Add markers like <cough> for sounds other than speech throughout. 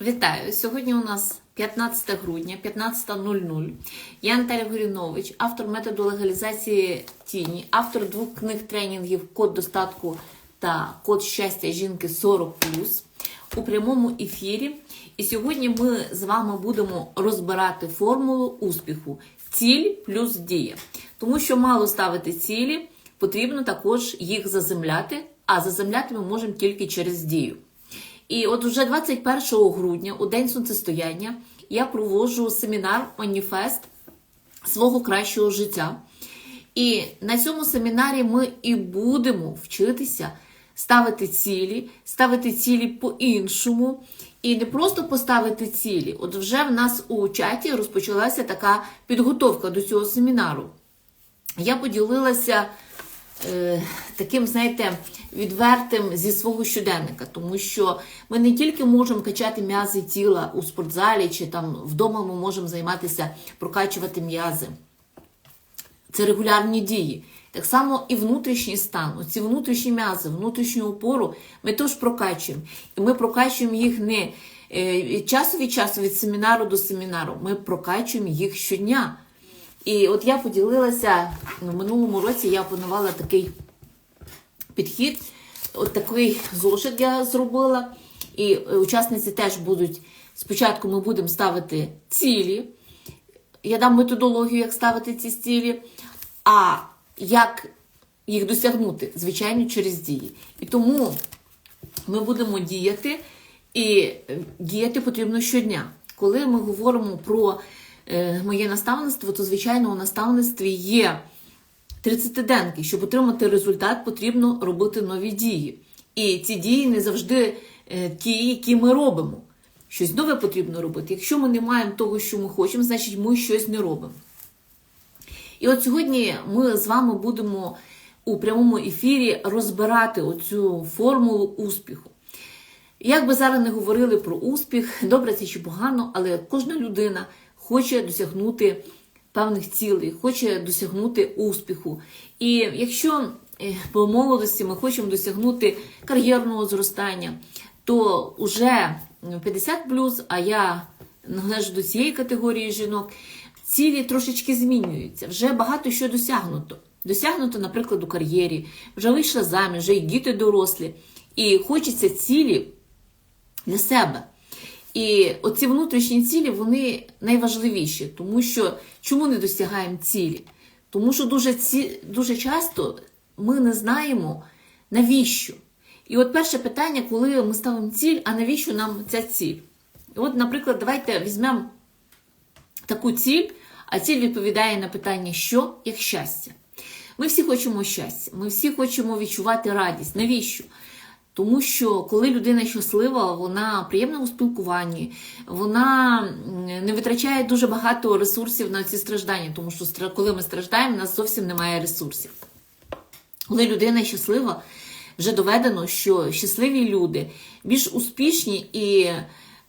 Вітаю! Сьогодні у нас 15 грудня, 15.00. Я Наталя Горінович, автор методу легалізації тіні, автор двох книг тренінгів Код достатку та Код щастя жінки 40 у прямому ефірі. І сьогодні ми з вами будемо розбирати формулу успіху: ціль плюс дія. Тому що мало ставити цілі, потрібно також їх заземляти, а заземляти ми можемо тільки через дію. І от уже 21 грудня, у день сонцестояння, я проводжу семінар Маніфест свого кращого життя. І на цьому семінарі ми і будемо вчитися ставити цілі, ставити цілі по-іншому. І не просто поставити цілі. От вже в нас у чаті розпочалася така підготовка до цього семінару. Я поділилася таким, знаєте, відвертим зі свого щоденника, тому що ми не тільки можемо качати м'язи тіла у спортзалі, чи там вдома ми можемо займатися прокачувати м'язи. Це регулярні дії. Так само і внутрішній стан, оці внутрішні м'язи, внутрішню опору ми теж прокачуємо. І ми прокачуємо їх не е, часу від часу, від семінару до семінару. Ми прокачуємо їх щодня. І от я поділилася в минулому році, я опанувала такий підхід, от такий зошит я зробила. І учасниці теж будуть. Спочатку ми будемо ставити цілі. Я дам методологію, як ставити ці цілі, а як їх досягнути, звичайно, через дії. І тому ми будемо діяти, і діяти потрібно щодня. Коли ми говоримо про е, моє наставництво, то, звичайно, у наставництві є 30-денки. Щоб отримати результат, потрібно робити нові дії. І ці дії не завжди е, ті, які ми робимо. Щось нове потрібно робити. Якщо ми не маємо того, що ми хочемо, значить ми щось не робимо. І от сьогодні ми з вами будемо у прямому ефірі розбирати оцю формулу успіху. Як би зараз не говорили про успіх, добре це чи погано, але кожна людина хоче досягнути певних цілей, хоче досягнути успіху. І якщо е, по молодості ми хочемо досягнути кар'єрного зростання, то вже 50 а я належу до цієї категорії жінок, цілі трошечки змінюються. Вже багато що досягнуто. Досягнуто, наприклад, у кар'єрі, вже вийшла заміж, вже й діти дорослі. І хочеться цілі для себе. І оці внутрішні цілі, вони найважливіші, тому що чому не досягаємо цілі? Тому що дуже, ці, дуже часто ми не знаємо, навіщо. І от перше питання, коли ми ставимо ціль, а навіщо нам ця ціль? І от, наприклад, давайте візьмемо таку ціль, а ціль відповідає на питання, що як щастя. Ми всі хочемо щастя, ми всі хочемо відчувати радість. Навіщо? Тому що коли людина щаслива, вона приємна у спілкуванні, вона не витрачає дуже багато ресурсів на ці страждання, тому що коли ми страждаємо, у нас зовсім немає ресурсів. Коли людина щаслива, вже доведено, що щасливі люди більш успішні і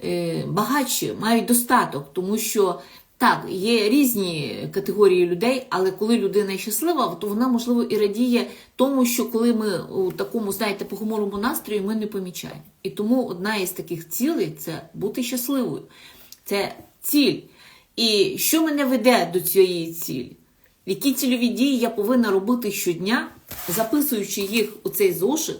е, багатші мають достаток, тому що так, є різні категорії людей, але коли людина щаслива, то вона, можливо, і радіє тому, що коли ми у такому, знаєте, похмурому настрої, ми не помічаємо. І тому одна із таких цілей це бути щасливою. Це ціль. І що мене веде до цієї цілі? Які цільові дії я повинна робити щодня, записуючи їх у цей зошит.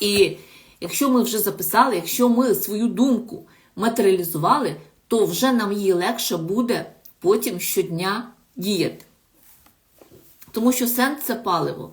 І якщо ми вже записали, якщо ми свою думку матеріалізували, то вже нам її легше буде потім щодня діяти. Тому що сенс це паливо.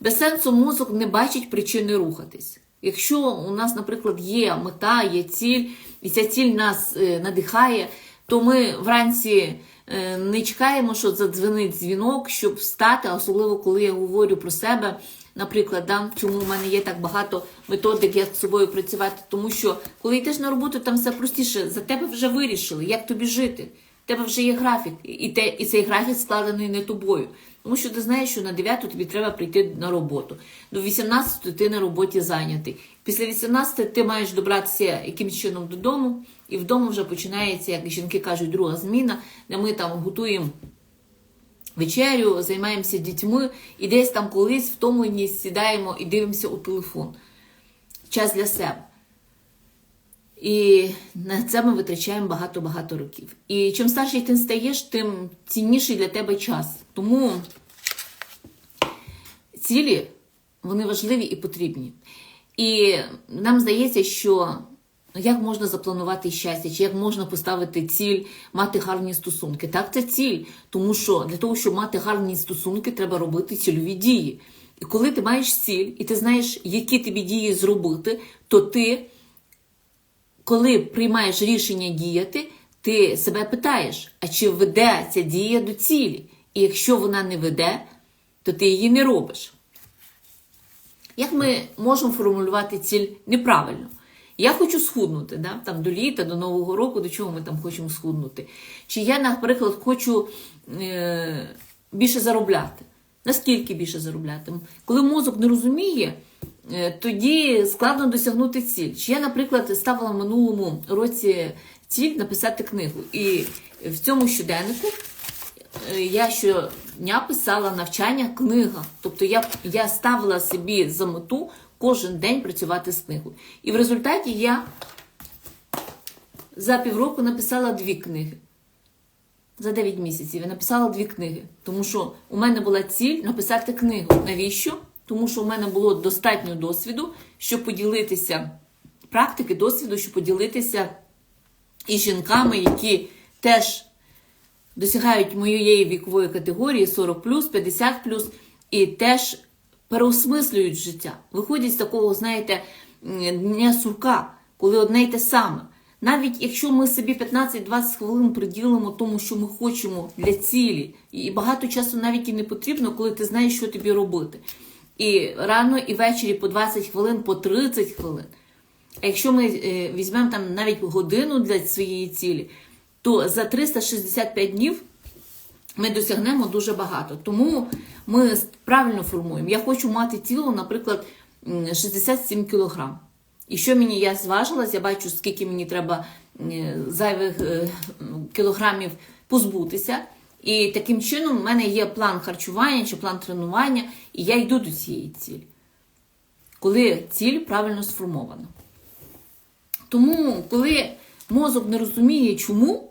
Без сенсу мозок не бачить причини рухатись. Якщо у нас, наприклад, є мета, є ціль, і ця ціль нас е, надихає, то ми вранці е, не чекаємо, що задзвонить дзвінок, щоб встати, особливо коли я говорю про себе. Наприклад, да, чому в мене є так багато методик, як з собою працювати, тому що коли йдеш на роботу, там все простіше, за тебе вже вирішили, як тобі жити. У тебе вже є графік, і те, і цей графік складений не тобою. Тому що ти знаєш, що на 9 тобі треба прийти на роботу. До 18 ти на роботі зайнятий. Після 18 ти маєш добратися якимось чином додому, і вдома вже починається, як жінки кажуть, друга зміна, де ми там готуємо вечерю, займаємося дітьми, і десь там колись втомлені сідаємо і дивимося у телефон. Час для себе. І на це ми витрачаємо багато-багато років. І чим старший ти стаєш, тим цінніший для тебе час. Тому цілі вони важливі і потрібні. І нам здається, що ну, як можна запланувати щастя, чи як можна поставити ціль мати гарні стосунки. Так, це ціль, тому що для того, щоб мати гарні стосунки, треба робити цільові дії. І коли ти маєш ціль, і ти знаєш, які тобі дії зробити, то ти, коли приймаєш рішення діяти, ти себе питаєш, а чи веде ця дія до цілі? І якщо вона не веде, то ти її не робиш. Як ми можемо формулювати ціль неправильно? Я хочу схуднути, да? там, до літа, до Нового року, до чого ми там хочемо схуднути. Чи я, наприклад, хочу е- більше заробляти. Наскільки більше заробляти? Коли мозок не розуміє, е, тоді складно досягнути ціль. Чи я, наприклад, ставила в минулому році ціль написати книгу. І в цьому щоденнику е, я щодня писала навчання книга. Тобто я, я ставила собі за мету кожен день працювати з книгою. І в результаті я за півроку написала дві книги. За 9 місяців я написала дві книги. Тому що у мене була ціль написати книгу. Навіщо? Тому що у мене було достатньо досвіду, щоб поділитися практики, досвіду, щоб поділитися із жінками, які теж досягають моєї вікової категорії 40 50 і теж переосмислюють життя. Виходять з такого, знаєте, дня сурка, коли одне й те саме. Навіть якщо ми собі 15-20 хвилин приділимо тому, що ми хочемо для цілі, і багато часу навіть і не потрібно, коли ти знаєш, що тобі робити. І рано, і ввечері по 20 хвилин, по 30 хвилин. А якщо ми е, візьмемо там навіть годину для своєї цілі, то за 365 днів ми досягнемо дуже багато. Тому ми правильно формуємо. Я хочу мати тіло, наприклад, 67 кілограм. І що мені я зважилась, я бачу, скільки мені треба е, зайвих е, кілограмів позбутися. І таким чином в мене є план харчування чи план тренування, і я йду до цієї цілі. Коли ціль правильно сформована. Тому, коли мозок не розуміє, чому,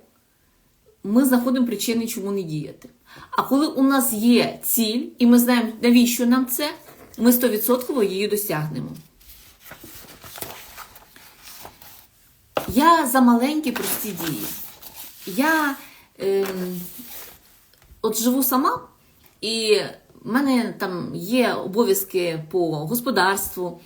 ми знаходимо причини, чому не діяти. А коли у нас є ціль, і ми знаємо, навіщо нам це, ми 100% її досягнемо. Я за маленькі прості дії. Я е, от живу сама, і в мене там є обов'язки по господарству.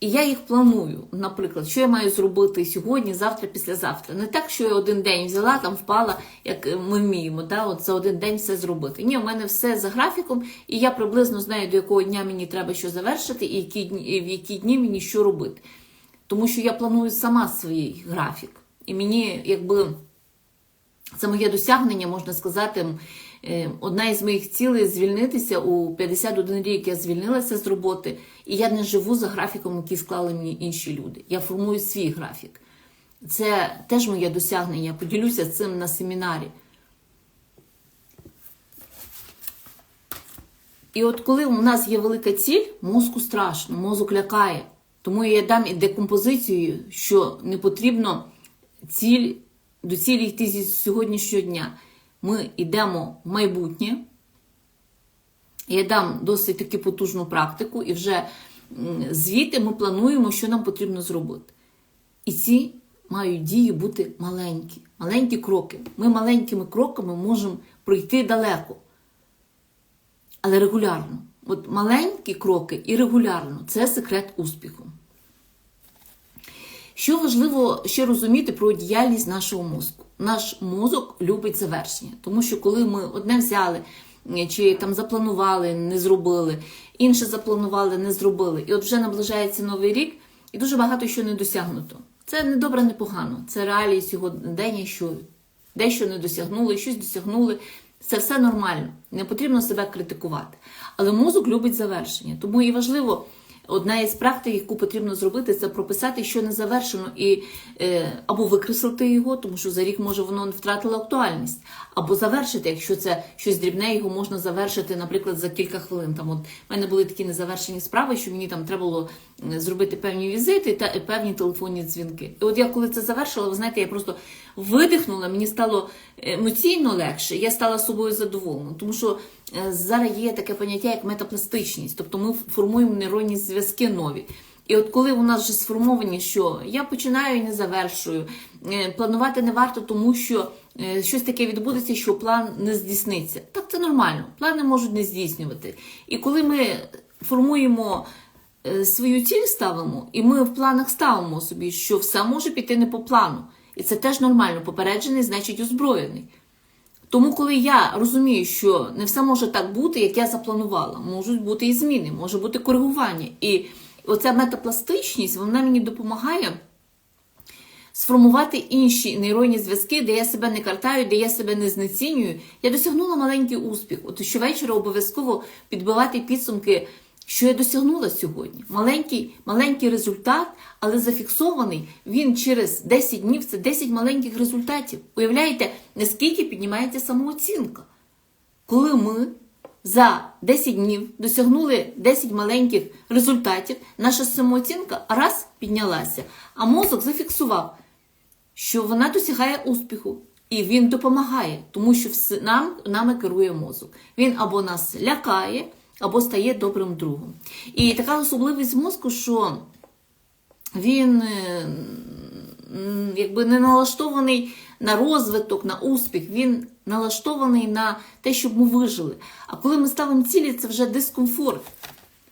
І я їх планую, наприклад, що я маю зробити сьогодні, завтра, післязавтра. Не так, що я один день взяла, там впала, як ми вміємо, да, от за один день все зробити. Ні, у мене все за графіком, і я приблизно знаю, до якого дня мені треба що завершити, і які в які дні мені що робити. Тому що я планую сама свій графік. І мені, якби, це моє досягнення, можна сказати, одна із моїх цілей звільнитися у 51 рік. Я звільнилася з роботи, і я не живу за графіком, який склали мені інші люди. Я формую свій графік. Це теж моє досягнення. Я поділюся цим на семінарі. І от коли у нас є велика ціль, мозку страшно, мозок лякає. Тому я дам і декомпозицію, що не потрібно ціль, до цілі йти зі сьогоднішнього дня. Ми йдемо в майбутнє. Я дам досить таки потужну практику, і вже звідти ми плануємо, що нам потрібно зробити. І ці мають дії бути маленькі, маленькі кроки. Ми маленькими кроками можемо пройти далеко, але регулярно. От маленькі кроки і регулярно це секрет успіху. Що важливо ще розуміти про діяльність нашого мозку? Наш мозок любить завершення, тому що коли ми одне взяли, чи там запланували, не зробили, інше запланували, не зробили, і от вже наближається новий рік, і дуже багато що не досягнуто. Це не добре, не погано. Це реалії сьогодення, що дещо не досягнули, щось досягнули. Це все нормально, не потрібно себе критикувати. Але мозок любить завершення. Тому і важливо одна із практик, яку потрібно зробити, це прописати, що не завершено, і е, або викреслити його, тому що за рік може воно втратило актуальність, або завершити, якщо це щось дрібне, його можна завершити, наприклад, за кілька хвилин. Там от в мене були такі незавершені справи, що мені там треба було зробити певні візити та е, певні телефонні дзвінки. І от я коли це завершила, ви знаєте, я просто видихнула, мені стало емоційно легше, я стала собою задоволена, тому що е, зараз є таке поняття, як метапластичність, тобто ми формуємо нейронні зв'язки нові. І от коли у нас вже сформовані, що я починаю і не завершую, е, планувати не варто, тому що е, щось таке відбудеться, що план не здійсниться. Так це нормально, плани можуть не здійснювати. І коли ми формуємо е, свою ціль ставимо, і ми в планах ставимо собі, що все може піти не по плану. І це теж нормально. Попереджений, значить озброєний. Тому, коли я розумію, що не все може так бути, як я запланувала, можуть бути і зміни, може бути коригування. І оця метапластичність вона мені допомагає сформувати інші нейронні зв'язки, де я себе не картаю, де я себе не знецінюю. Я досягнула маленький успіх. От щовечора обов'язково підбивати підсумки, що я досягнула сьогодні. Маленький, маленький результат, але зафіксований він через 10 днів це 10 маленьких результатів. Уявляєте, наскільки піднімається самооцінка? Коли ми за 10 днів досягнули 10 маленьких результатів, наша самооцінка раз піднялася, а мозок зафіксував, що вона досягає успіху. І він допомагає, тому що нам, нами керує мозок. Він або нас лякає, або стає добрим другом. І така особливість мозку, що він е, якби не налаштований на розвиток, на успіх, він налаштований на те, щоб ми вижили. А коли ми ставимо цілі, це вже дискомфорт,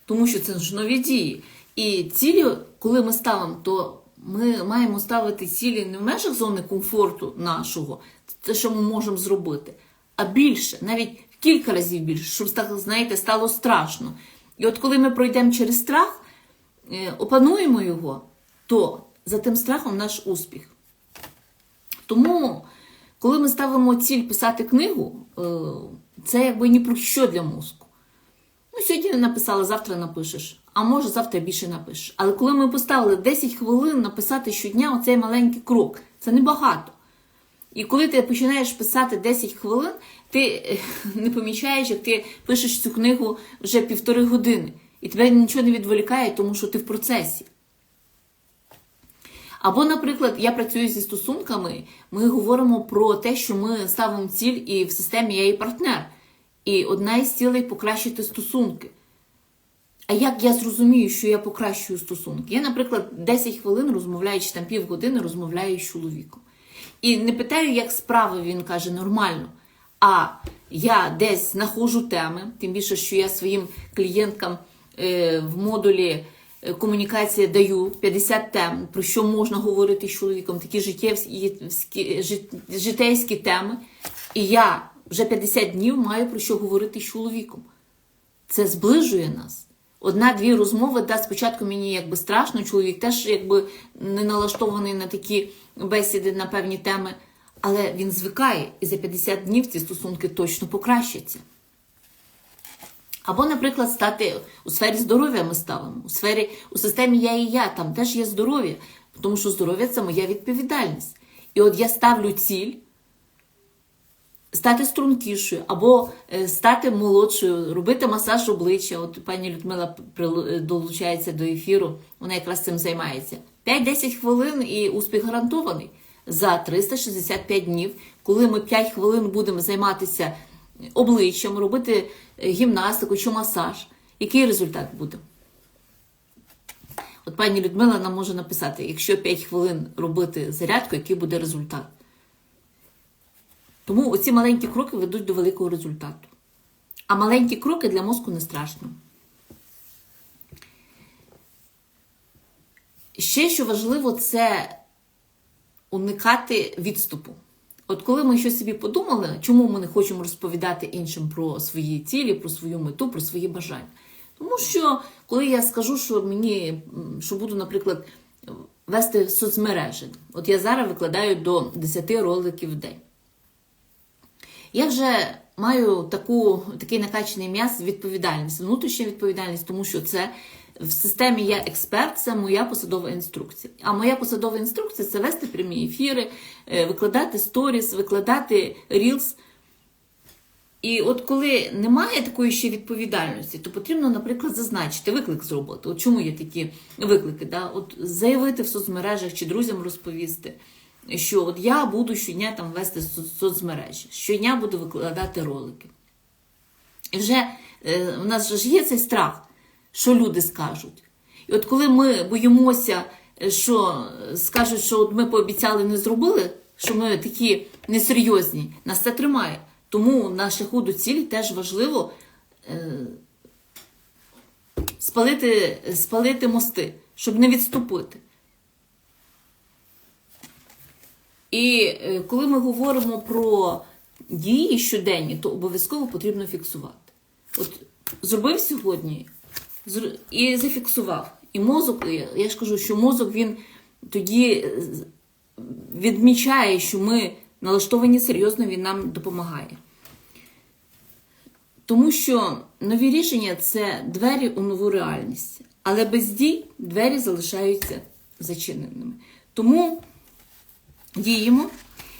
тому що це ж нові дії. І цілі, коли ми ставимо, то ми маємо ставити цілі не в межах зони комфорту нашого, це що ми можемо зробити, а більше, навіть кілька разів більше, щоб знаєте, стало страшно. І от коли ми пройдемо через страх, е, опануємо його, то за тим страхом наш успіх. Тому, коли ми ставимо ціль писати книгу, е, це якби ні про що для мозку. Ну, сьогодні не написала, завтра напишеш. А може, завтра більше напишеш. Але коли ми поставили 10 хвилин написати щодня оцей маленький крок, це небагато. І коли ти починаєш писати 10 хвилин, ти е, <laughs> не помічаєш, як ти пишеш цю книгу вже півтори години. І тебе нічого не відволікає, тому що ти в процесі. Або, наприклад, я працюю зі стосунками, ми говоримо про те, що ми ставимо ціль і в системі я і партнер. І одна із цілей покращити стосунки. А як я зрозумію, що я покращую стосунки? Я, наприклад, 10 хвилин розмовляю, чи там півгодини розмовляю з чоловіком. І не питаю, як справи, він каже, нормально. А я десь знаходжу теми, тим більше, що я своїм клієнткам е, в модулі е, комунікація даю 50 тем, про що можна говорити з чоловіком, такі життєвські, житейські теми. І я вже 50 днів маю про що говорити з чоловіком. Це зближує нас. Одна-дві розмови, да, спочатку мені якби страшно, чоловік теж якби не налаштований на такі бесіди на певні теми, але він звикає, і за 50 днів ці стосунки точно покращаться. Або, наприклад, стати у сфері здоров'я ми ставимо, у сфері, у системі я і я, там теж є здоров'я, тому що здоров'я це моя відповідальність. І от я ставлю ціль стати стрункішою, або е, стати молодшою, робити масаж обличчя. От пані Людмила долучається до ефіру, вона якраз цим займається. 5-10 хвилин і успіх гарантований. За 365 днів, коли ми 5 хвилин будемо займатися обличчям, робити е, гімнастику чи масаж, який результат буде? От пані Людмила нам може написати, якщо 5 хвилин робити зарядку, який буде результат? Тому оці маленькі кроки ведуть до великого результату. А маленькі кроки для мозку не страшно. Ще що важливо, це уникати відступу. От коли ми щось собі подумали, чому ми не хочемо розповідати іншим про свої цілі, про свою мету, про свої бажання. Тому що, коли я скажу, що мені, що буду, наприклад, вести соцмережі, от я зараз викладаю до 10 роликів в день. Я вже маю таку, такий накачаний м'яз відповідальність, внутрішня відповідальність, тому що це в системі Я експерт це моя посадова інструкція. А моя посадова інструкція це вести прямі ефіри, е, викладати сторіс, викладати рілс. І от коли немає такої ще відповідальності, то потрібно, наприклад, зазначити виклик з роботи. От чому є такі виклики? Да? От заявити в соцмережах чи друзям розповісти, що от я буду щодня там вести соцмережі, щодня буду викладати ролики. І вже е, у нас ж є цей страх, що люди скажуть. І от коли ми боїмося, е, що е, скажуть, що от ми пообіцяли, не зробили, що ми такі несерйозні, нас це тримає. Тому на шляху до цілі теж важливо е, спалити, спалити мости, щоб не відступити. І е, коли ми говоримо про дії щоденні, то обов'язково потрібно фіксувати. От зробив сьогодні і зафіксував. І мозок, я- ж кажу, що мозок він тоді е, відмічає, що ми налаштовані серйозно, він нам допомагає. Тому що нові рішення це двері у нову реальність. Але без дій двері залишаються зачиненими. Тому діємо.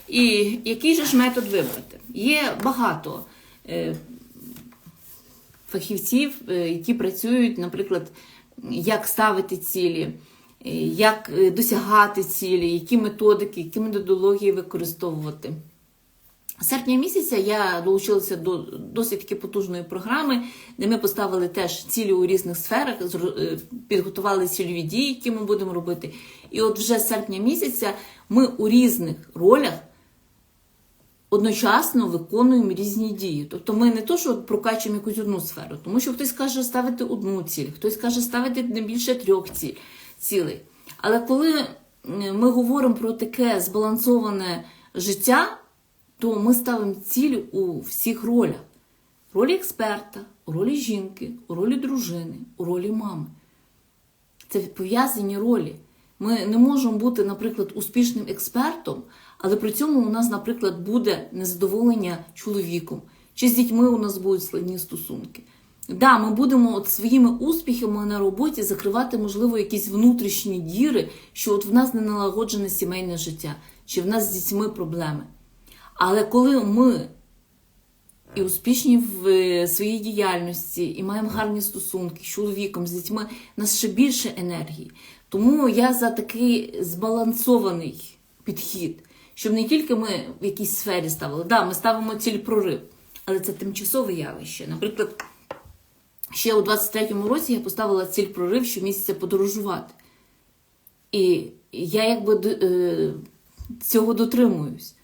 І який же ж метод вибрати? Є багато е, фахівців, е, які працюють, наприклад, як ставити цілі, е, як е, досягати цілі, які методики, які методології використовувати. Серпня місяця я долучилася до досить таки потужної програми, де ми поставили теж цілі у різних сферах, е, підготували цільові дії, які ми будемо робити. І от вже з серпня місяця ми у різних ролях одночасно виконуємо різні дії. Тобто ми не то, що прокачуємо якусь одну сферу, тому що хтось каже ставити одну ціль, хтось каже ставити не більше трьох ціль, цілей. Але коли ми говоримо про таке збалансоване життя, то ми ставимо цілі у всіх ролях: у ролі експерта, у ролі жінки, у ролі дружини, у ролі мами. Це пов'язані ролі. Ми не можемо бути, наприклад, успішним експертом, але при цьому у нас, наприклад, буде незадоволення чоловіком, чи з дітьми у нас будуть складні стосунки. Да, ми будемо от своїми успіхами на роботі закривати, можливо, якісь внутрішні діри, що от в нас не налагоджене сімейне життя, чи в нас з дітьми проблеми. Але коли ми і успішні в е, своїй діяльності, і маємо гарні стосунки з чоловіком, з дітьми, у нас ще більше енергії. Тому я за такий збалансований підхід, щоб не тільки ми в якійсь сфері ставили, да, ми ставимо ціль прорив, але це тимчасове явище. Наприклад, ще у 23-му році я поставила ціль прорив щомісяця подорожувати. І я якби е, цього дотримуюсь.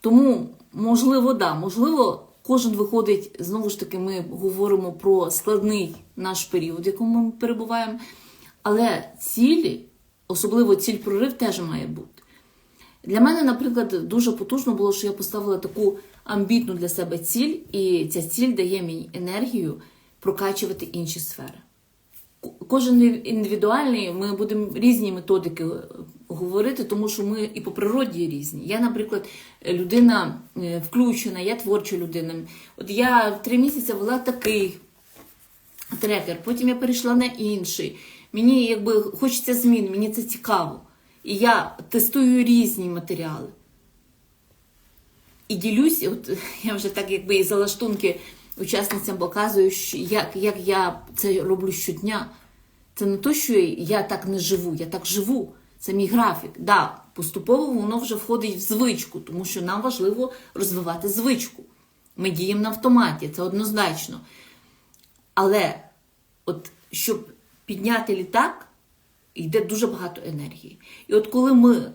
Тому, можливо, да, можливо, кожен виходить, знову ж таки, ми говоримо про складний наш період, в якому ми перебуваємо. Але цілі, особливо ціль прорив, теж має бути. Для мене, наприклад, дуже потужно було, що я поставила таку амбітну для себе ціль, і ця ціль дає мені енергію прокачувати інші сфери. Кожен індивідуальний, ми будемо різні методики е, говорити, тому що ми і по природі різні. Я, наприклад, людина е, включена, я творча людина. От я три місяці була такий трекер, потім я перейшла на інший. Мені якби хочеться змін, мені це цікаво. І я тестую різні матеріали. І ділюсь, от <laughs> я вже так якби і залаштунки учасницям показую, як, як я це роблю щодня. Це не то, що я так не живу, я так живу. Це мій графік. Да, поступово воно вже входить в звичку, тому що нам важливо розвивати звичку. Ми діємо на автоматі, це однозначно. Але от щоб підняти літак, йде дуже багато енергії. І от коли ми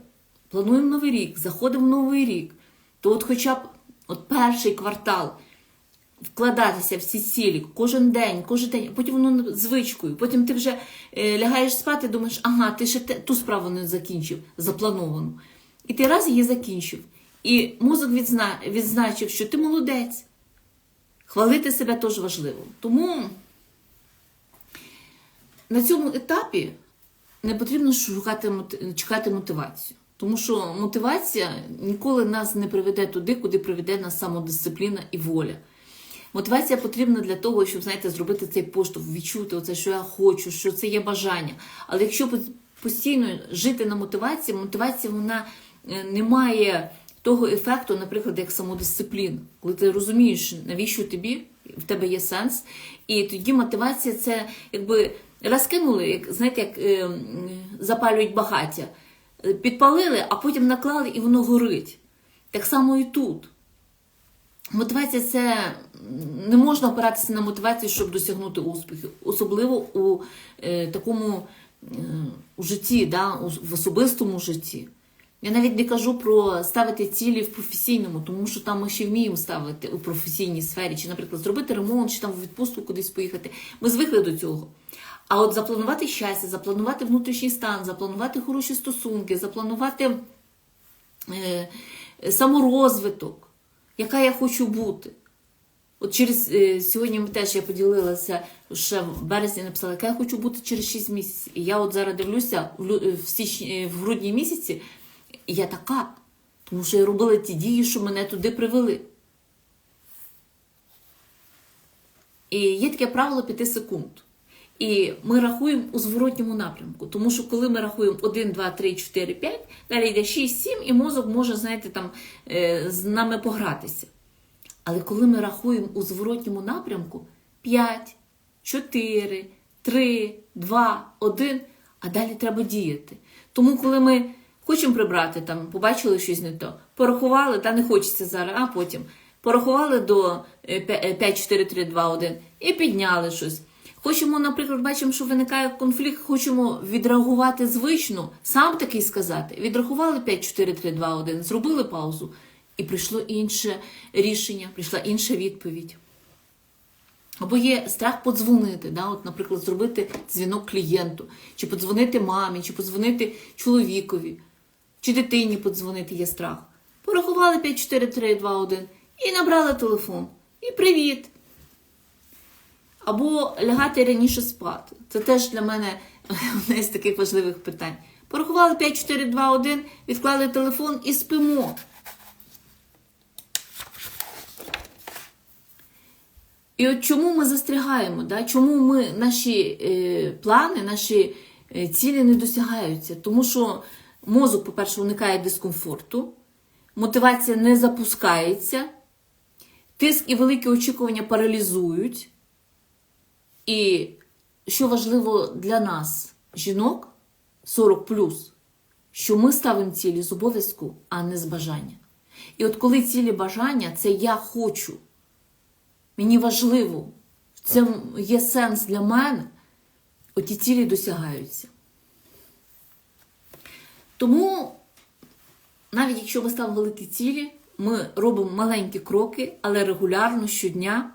плануємо новий рік, заходимо в новий рік, то от хоча б от перший квартал вкладатися в ці цілі кожен день, кожен день, а потім воно звичкою. Потім ти вже е, лягаєш спати, думаєш, ага, ти ще ту справу не закінчив, заплановану. І ти раз її закінчив. І мозок відзна, відзначив, що ти молодець. Хвалити себе теж важливо. Тому на цьому етапі не потрібно шукати чекати мотивацію. Тому що мотивація ніколи нас не приведе туди, куди приведе нас самодисципліна і воля. Мотивація потрібна для того, щоб, знаєте, зробити цей поштовх, відчути оце, що я хочу, що це є бажання. Але якщо постійно жити на мотивації, мотивація вона е, не має того ефекту, наприклад, як самодисципліна. Коли ти розумієш, навіщо тобі, в тебе є сенс, і тоді мотивація це якби раз кинули, як знаєте, як е, запалюють багаття. Е, Підпалили, а потім наклали і воно горить. Так само і тут. Мотивація це не можна опиратися на мотивацію, щоб досягнути успіху, особливо у е, такому е, у житті, да, у, в особистому житті. Я навіть не кажу про ставити цілі в професійному, тому що там ми ще вміємо ставити у професійній сфері, чи, наприклад, зробити ремонт, чи там в відпустку кудись поїхати. Ми звикли до цього. А от запланувати щастя, запланувати внутрішній стан, запланувати хороші стосунки, запланувати е, саморозвиток, яка я хочу бути. От через е, сьогодні ми теж я поділилася ще в березні написала, яка я хочу бути через 6 місяців. І я от зараз дивлюся в, е, в січні, е, в грудні місяці, і я така, тому що я робила ті дії, що мене туди привели. І є таке правило 5 секунд. І ми рахуємо у зворотньому напрямку. Тому що коли ми рахуємо 1, 2, 3, 4, 5, далі йде 6, 7, і мозок може, знаєте, там е, з нами погратися. Але коли ми рахуємо у зворотньому напрямку 5, 4, 3, 2, 1, а далі треба діяти. Тому, коли ми хочемо прибрати, там, побачили щось не то, порахували, та не хочеться зараз, а потім порахували до е, 5, 4, 3, 2, 1 і підняли щось. Хочемо, наприклад, бачимо, що виникає конфлікт, хочемо відреагувати звично, сам такий сказати. Відрахували 5, 4, 3, 2, 1, зробили паузу, і прийшло інше рішення, прийшла інша відповідь. Або є страх подзвонити, да? от, наприклад, зробити дзвінок клієнту, чи подзвонити мамі, чи подзвонити чоловікові, чи дитині подзвонити є страх. Порахували 5, 4, 3, 2, 1 і набрали телефон. І привіт! Або лягати раніше спати. Це теж для мене одне з таких важливих питань. Порахували 5, 4, 2, 1, відклали телефон і спимо. І от чому ми застрягаємо? Да? Чому ми, наші е, плани, наші е, цілі не досягаються? Тому що мозок, по-перше, уникає дискомфорту, мотивація не запускається, тиск і великі очікування паралізують. І що важливо для нас, жінок 40 що ми ставимо цілі з обов'язку, а не з бажання. І от коли цілі бажання це я хочу. Мені важливо, цьому є сенс для мене, оті цілі досягаються. Тому, навіть якщо ми ставимо великі цілі, ми робимо маленькі кроки, але регулярно щодня.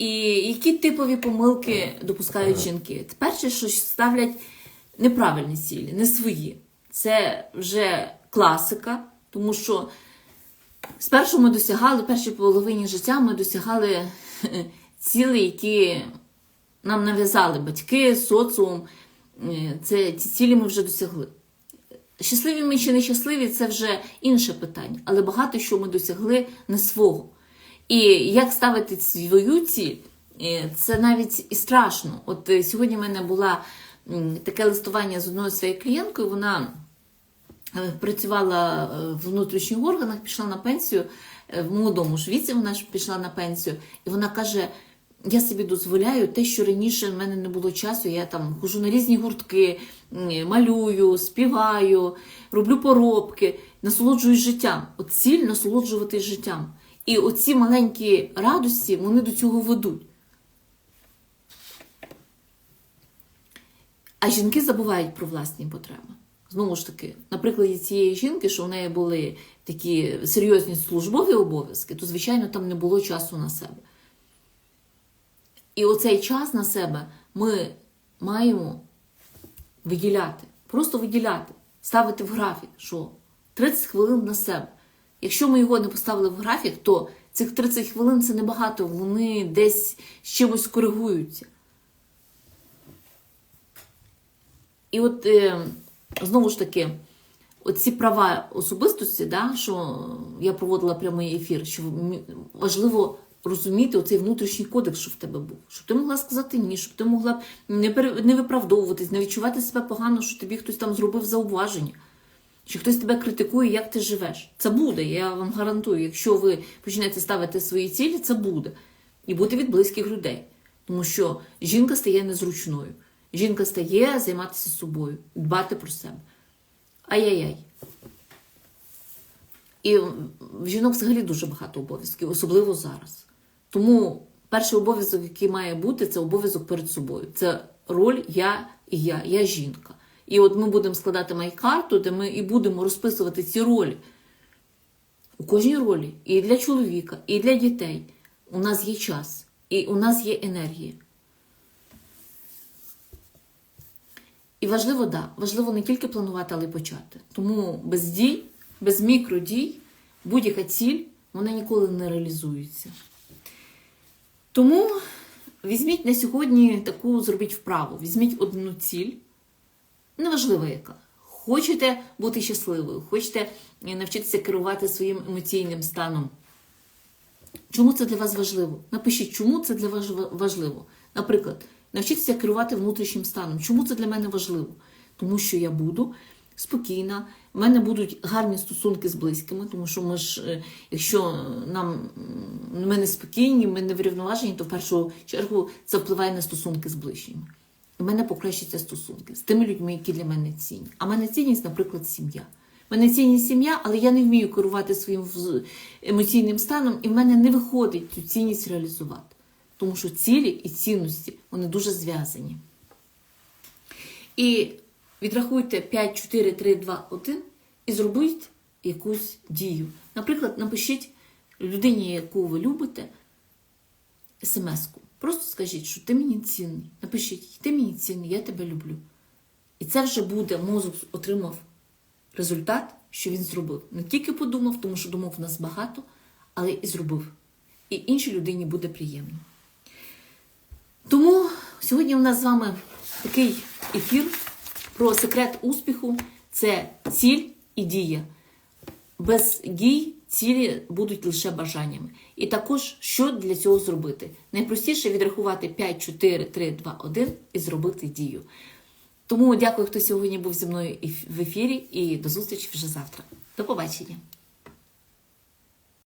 І які типові помилки допускають жінки? Перше, що ставлять неправильні цілі, не свої. Це вже класика, тому що Спершу ми досягали, в першій половині життя ми досягали <laughs> цілей, які нам нав'язали батьки, соціум. Е, Це, ці цілі ми вже досягли. Щасливі ми чи нещасливі це вже інше питання, але багато що ми досягли не свого. І як ставити свою ціль, е, це навіть і страшно. От е, сьогодні в мене було таке листування з одною своєю клієнткою, вона е, працювала в внутрішніх органах, пішла на пенсію в молодому ж віці. Вона ж пішла на пенсію, і вона каже: я собі дозволяю те, що раніше в мене не було часу. Я там хожу на різні гуртки, малюю, співаю, роблю поробки, насолоджуюсь життям. От ціль насолоджуватись життям. І оці маленькі радості вони до цього ведуть. А жінки забувають про власні потреби. Знову ж таки, на прикладі цієї жінки, що в неї були такі серйозні службові обов'язки, то, звичайно, там не було часу на себе. І оцей час на себе ми маємо виділяти, просто виділяти, ставити в графік, що 30 хвилин на себе. Якщо ми його не поставили в графік, то цих 30 хвилин це небагато, вони десь чимось коригуються. І от е, знову ж таки, оці права особистості, да, що я проводила прямий ефір, що важливо розуміти оцей внутрішній кодекс, що в тебе був. Щоб ти могла сказати ні, щоб ти могла не виправдовуватись, не відчувати себе погано, що тобі хтось там зробив зауваження. Чи хтось тебе критикує, як ти живеш. Це буде, я вам гарантую. Якщо ви почнете ставити свої цілі, це буде. І бути від близьких людей. Тому що жінка стає незручною. Жінка стає займатися собою, дбати про себе. Ай-яй-яй. І в жінок взагалі дуже багато обов'язків, особливо зараз. Тому перший обов'язок, який має бути, це обов'язок перед собою. Це роль я і я, я жінка. І от ми будемо складати майкарту, де ми і будемо розписувати ці ролі. У кожній ролі, і для чоловіка, і для дітей, у нас є час, і у нас є енергія. І важливо, да, важливо не тільки планувати, але й почати. Тому без дій, без мікродій, будь-яка ціль, вона ніколи не реалізується. Тому візьміть на сьогодні таку, зробіть вправу. Візьміть одну ціль, неважливо яка. Хочете бути щасливою, хочете навчитися керувати своїм емоційним станом. Чому це для вас важливо? Напишіть, чому це для вас важливо. Наприклад, навчитися керувати внутрішнім станом. Чому це для мене важливо? Тому що я буду спокійна, в мене будуть гарні стосунки з близькими, тому що ми ж, е, якщо нам ми не спокійні, ми не врівноважені, то в першу чергу це впливає на стосунки з ближніми. У мене покращаться стосунки з тими людьми, які для мене цінні. А в мене цінність, наприклад, сім'я. В мене цінність сім'я, але я не вмію керувати своїм емоційним станом, і в мене не виходить цю цінність реалізувати. Тому що цілі і цінності вони дуже зв'язані. І відрахуйте 5, 4, 3, 2, 1 і зробіть якусь дію. Наприклад, напишіть людині, яку ви любите, смс-ку. Просто скажіть, що ти мені цінний. Напишіть, ти мені цінний, я тебе люблю. І це вже буде, мозок отримав результат, що він зробив. Не тільки подумав, тому що думав в нас багато, але і зробив. І іншій людині буде приємно. Тому сьогодні у нас з вами такий ефір про секрет успіху це ціль і дія. Без дій цілі будуть лише бажаннями. І також, що для цього зробити? Найпростіше відрахувати 5, 4, 3, 2, 1 і зробити дію. Тому дякую, хто сьогодні був зі мною в ефірі, і до зустрічі вже завтра. До побачення!